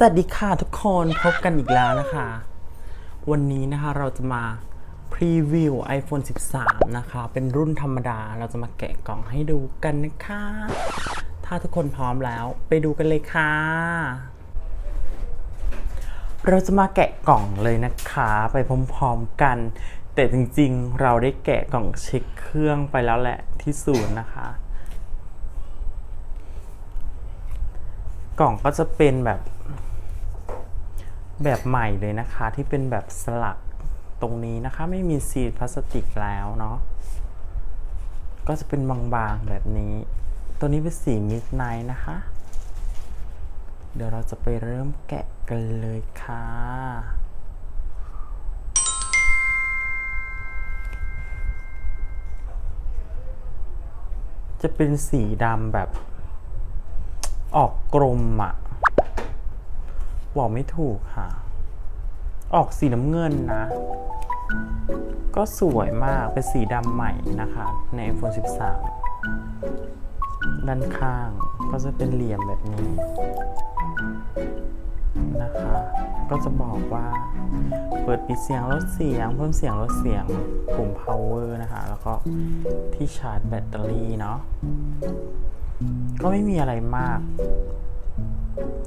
สวัสดีค่ะทุกคนพบกันอีกแล้วนะคะ วันนี้นะคะเราจะมาพรีวิว iPhone 13 นะคะ เป็นรุ่นธรรมดาเราจะมาแกะกล่องให้ดูกันนะคะ ถ้าทุกคนพร้อมแล้วไปดูกันเลยค่ะ เราจะมาแกะกล่องเลยนะคะไปพร้อมๆกัน แต่จริงๆ เราได้แกะกล่องเช็คเครื่องไปแล้วแหละที่ศูนย์นะคะกล่องก็จะเป็นแบบ แบบใหม่เลยนะคะที่เป็นแบบสลักตรงนี้นะคะ ไม่มีซีลพลาสติกแล้วเนาะก็จะเป็นบางๆแบบนี้ ตัวนี้เป็นสีมิดไนนะคะ เดี๋ยวเราจะไปเริ่มแกะกันเลยค่ะ จะเป็นสีดำแบบออกกรมอะ บอกไม่ถูกค่ะ ออกสีน้ำเงินนะ ก็สวยมาก เป็นสีดำใหม่นะคะ ใน iPhone 13 ด้านข้างก็จะเป็นเหลี่ยมแบบนี้ นะคะ ก็จะบอกว่า เปิดปิดเสียงลดเสียง เพิ่มเสียงลดเสียงปุ่ม power นะคะ แล้วก็ที่ชาร์จแบตเตอรี่เนาะก็ไม่มีอะไรมาก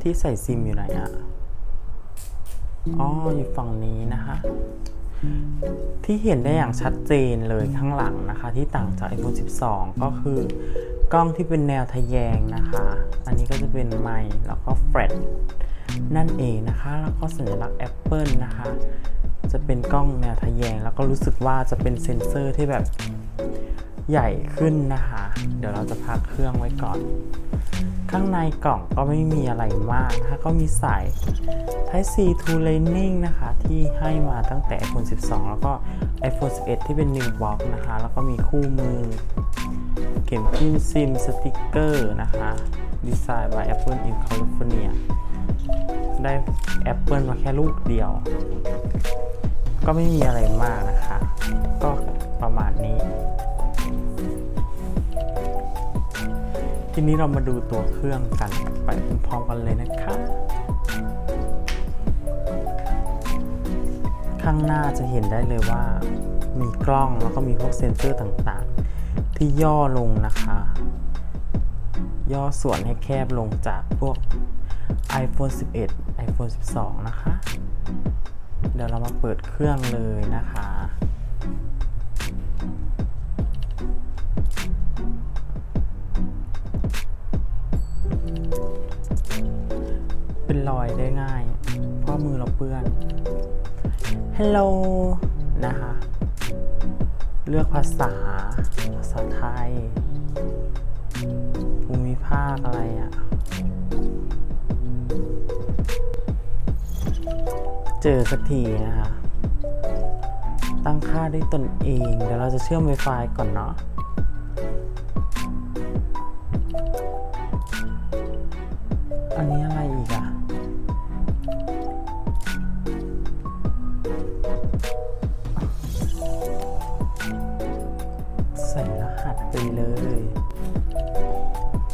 ที่ใส่ซิมอยู่ไหนอะ อ๋ออยู่ฝั่งนี้นะคะที่เห็นได้อย่างชัดเจนเลยข้างหลังนะคะ ที่ต่างจาก iPhone 12 ก็คือกล้องที่เป็นแนวทะแยงนะคะ อันนี้ก็จะเป็นไมค์แล้วก็แฟลชนั่นเองนะคะ แล้วก็สัญลักษณ์ Apple นะคะ จะเป็นกล้องแนวทะแยง แล้วก็รู้สึกว่าจะเป็นเซ็นเซอร์ที่แบบใหญ่ขึ้นนะคะ เดี๋ยวเราจะพักเครื่องไว้ก่อน ข้างในกล่องก็ไม่มีอะไรมากนะคะก็มีสาย Type C to Lightning นะคะที่ให้มาตั้งแต่ iPhone 12 แล้วก็ iPhone 11 ที่เป็น New Box นะคะ แล้วก็มีคู่มือ เข็มจิ้มซิมสติกเกอร์นะคะดีไซน์ by Apple in California ได้ Apple มาแค่ลูกเดียว ก็ไม่มีอะไรมากนะคะ ก็ประมาณนี้ ทีนี้เรามาดูตัวเครื่องกันไปพร้อมกันเลยนะคะ ข้างหน้าจะเห็นได้เลยว่ามีกล้องแล้วก็มีพวกเซ็นเซอร์ต่างๆ ที่ย่อลงนะคะ ย่อส่วนให้แคบลงจากพวก iPhone 11 iPhone 12 นะคะ เดี๋ยวเรามาเปิดเครื่องเลยนะคะ เป็นรอยได้ง่าย เพราะมือเราเปื้อน ฮัลโหลนะคะ เลือกภาษา ภาษาไทย ภูมิภาคอะไรอะ่ะ เจอสักทีนะคะ ตั้งค่าด้วยตนเอง เดี๋ยวเราจะเชื่อม Wi-Fi ก่อนเนาะ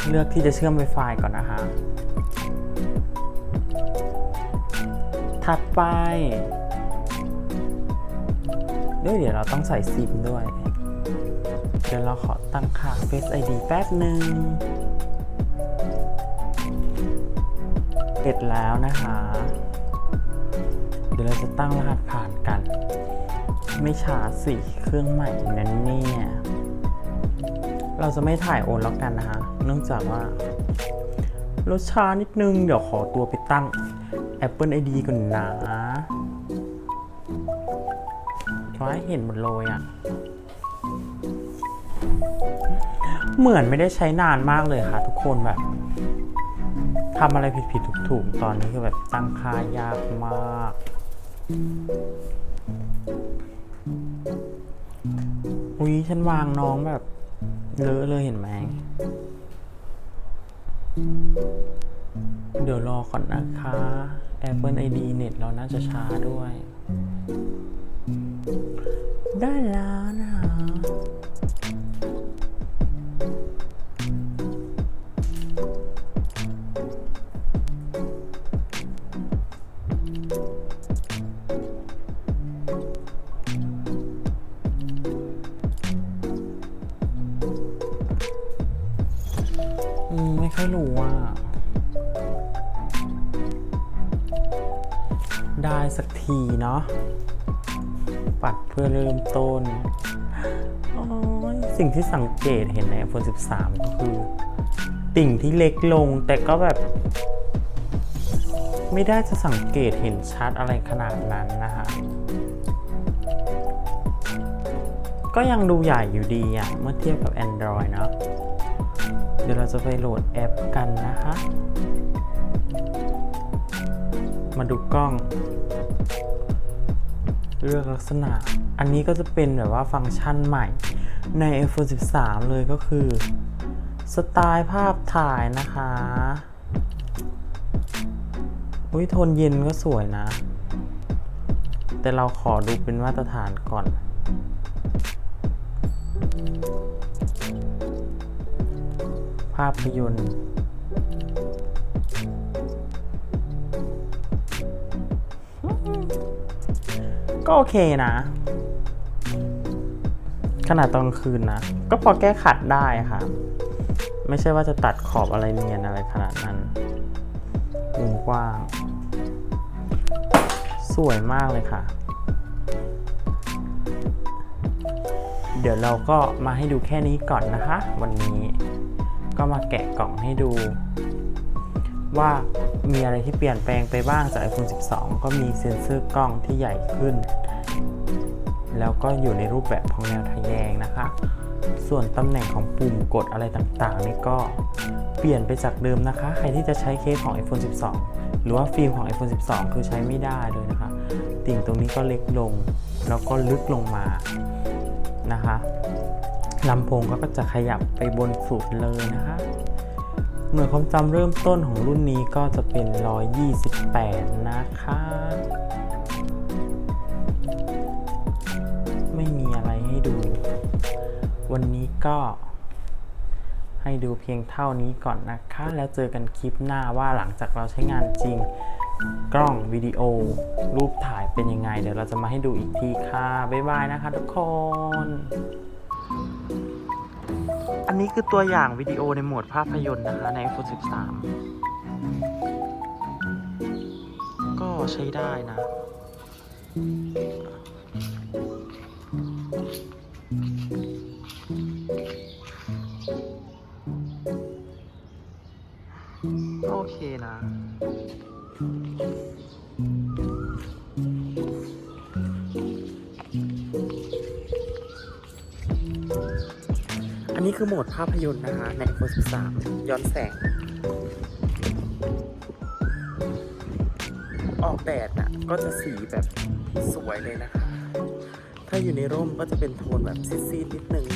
เลือกที่จะเชื่อม Wi-Fi ก่อนนะฮะ ถัดไปเดี๋ยวเดี๋ยวเราต้องใส่ซิมด้วย เดี๋ยวเราขอตั้งค่า Face ID แป๊บหนึ่งเสร็จแล้วนะคะ เดี๋ยวเราจะตั้งรหัสผ่านกัน ไม่ช้าสิเครื่องใหม่นั้นเนี่ย เราจะไม่ถ่ายโอนแล้วกันนะคะ เนื่องจากว่ารถช้านิดนึง เดี๋ยวขอตัวไปตั้ง Apple ID ก่อนนะเพราะให้เห็นหมดเลยอะ่ะ เหมือนไม่ได้ใช้นานมากเลยค่ะทุกคนแบบทำอะไรผิดๆถูกๆ ตอนนี้คือแบบตั้งค่ายากมาก อุ้ยฉันวางน้องแบบ เลอะเลยเห็นไหม เดี๋ยวรอก่อนนะคะ Apple ID เน็ตเราน่าจะช้าด้วย ได้แล้วนะคะ ได้สักทีเนาะปัดเพื่อเริ่มต้นสิ่งที่สังเกตเห็นใน iPhone 13 ก็คือ ติ่งที่เล็กลงแต่ก็แบบ ไม่ได้จะสังเกตเห็นชัดอะไรขนาดนั้นนะคะก็ยังดูใหญ่อยู่ดีอะเมื่อเทียบกับ Android เนาะเดี๋ยวเราจะไปโหลดแอปกันนะคะ มาดูกล้อง เลือกลักษณะ อันนี้ก็จะเป็นแบบว่าฟังก์ชันใหม่ใน iPhone 13 เลยก็คือ สไตล์ภาพถ่ายนะคะอุ้ยโทนเย็นก็สวยนะ แต่เราขอดูเป็นมาตรฐานก่อน ภาพยนตร์ ก็โอเคนะ ขนาดตอนคืนนะ ก็พอแก้ขัดได้ค่ะ ไม่ใช่ว่าจะตัดขอบอะไรเนียนอะไรขนาดนั้นมุมกว้าง สวยมากเลยค่ะ เดี๋ยวเราก็มาให้ดูแค่นี้ก่อนนะคะ วันนี้ก็มาแกะกล่องให้ดู ว่ามีอะไรที่เปลี่ยนแปลงไปบ้างจาก iPhone 12 ก็มีเซ็นเซอร์กล้องที่ใหญ่ขึ้น แล้วก็อยู่ในรูปแบบของแนวทะแยงนะคะ ส่วนตำแหน่งของปุ่มกดอะไรต่างๆ นี่ก็เปลี่ยนไปจากเดิมนะคะ ใครที่จะใช้เคสของ iPhone 12 หรือว่าฟิล์มของ iPhone 12 คือใช้ไม่ได้เลยนะคะ ติ่งตรงนี้ก็เล็กลง แล้วก็ลึกลงมานะคะลำโพงก็จะขยับไปบนสุดเลยนะคะ หน่วยความจำเริ่มต้นของรุ่นนี้ก็จะเป็น 128 นะคะ ไม่มีอะไรให้ดู วันนี้ก็ให้ดูเพียงเท่านี้ก่อนนะคะ แล้วเจอกันคลิปหน้าว่าหลังจากเราใช้งานจริง กล้องวิดีโอ รูปถ่ายเป็นยังไง เดี๋ยวเราจะมาให้ดูอีกทีค่ะ บ๊ายบายนะคะทุกคน อันนี้คือตัวอย่างวิดีโอในโหมดภาพยนตร์นะคะ ใน iPhone 13 ก็ใช้ได้นะ โอเคนะ คือโหมดภาพยนตร์นะคะใน iPhone 13 ย้อนแสง ออกแดดน่ะ ก็จะสีแบบสวยเลยนะคะ ถ้าอยู่ในร่มก็จะเป็นโทนแบบซีดๆนิดนึง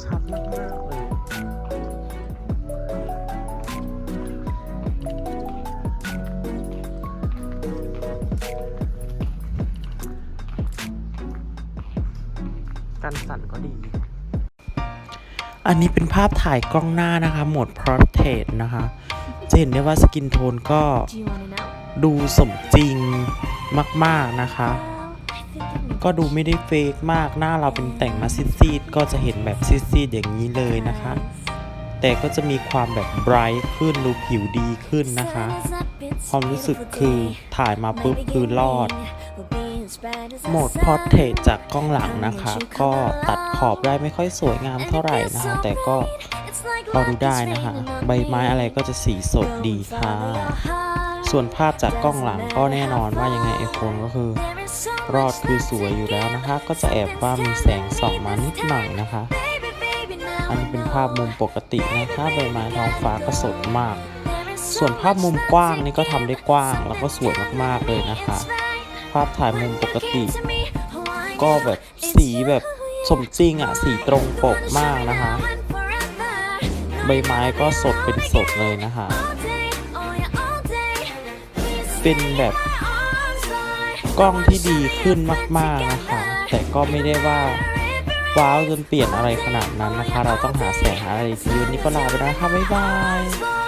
สวยและชัดมากๆเลยกันสั่นก็ดี อันนี้เป็นภาพถ่ายกล้องหน้านะคะ โหมด Portrait นะคะ จะเห็นได้ว่าสกินโทนก็ดูสมจริงมาก ๆ นะคะ ก็ดูไม่ได้เฟกมากหน้าเราเป็นแต่งมาซีดๆก็จะเห็นแบบซีดๆอย่างนี้เลยนะคะ แต่ก็จะมีความแบบไบรท์ขึ้นดูผิวดีขึ้นนะคะ ความรู้สึกคือถ่ายมาปุ๊บคือรอดโหมด Portrait จากกล้องหลังนะคะ ก็ตัดขอบได้ไม่ค่อยสวยงามเท่าไหร่นะคะ แต่ก็พอดูได้นะคะ ใบไม้อะไรก็จะสีสดดีค่ะ ส่วนภาพจากกล้องหลังก็แน่นอนว่ายังไง iPhone ก็คือ รอดคือสวยอยู่แล้วนะคะ ก็จะแอบว่ามีแสงส่องมานิดหน่อยนะคะ อันนี้เป็นภาพมุมปกตินะคะใบไม้ท้องฟ้าก็สดมาก ส่วนภาพมุมกว้างนี่ก็ทำได้กว้างแล้วก็สวยมากๆเลยนะคะ ภาพถ่ายมุมปกติ ก็แบบสีแบบสมจริงอะสีตรงปกมากนะคะ ใบไม้ก็สดเป็นสดเลยนะคะ เป็นแบบกล้องที่ดีขึ้นมาก ๆนะคะ แต่ก็ไม่ได้ว่าว้าวจนเปลี่ยนอะไรขนาดนั้นนะคะ เราต้องหาแสงหาอะไรซีวันนี้ก็ลาไปแล้วค่ะบ๊ายบาย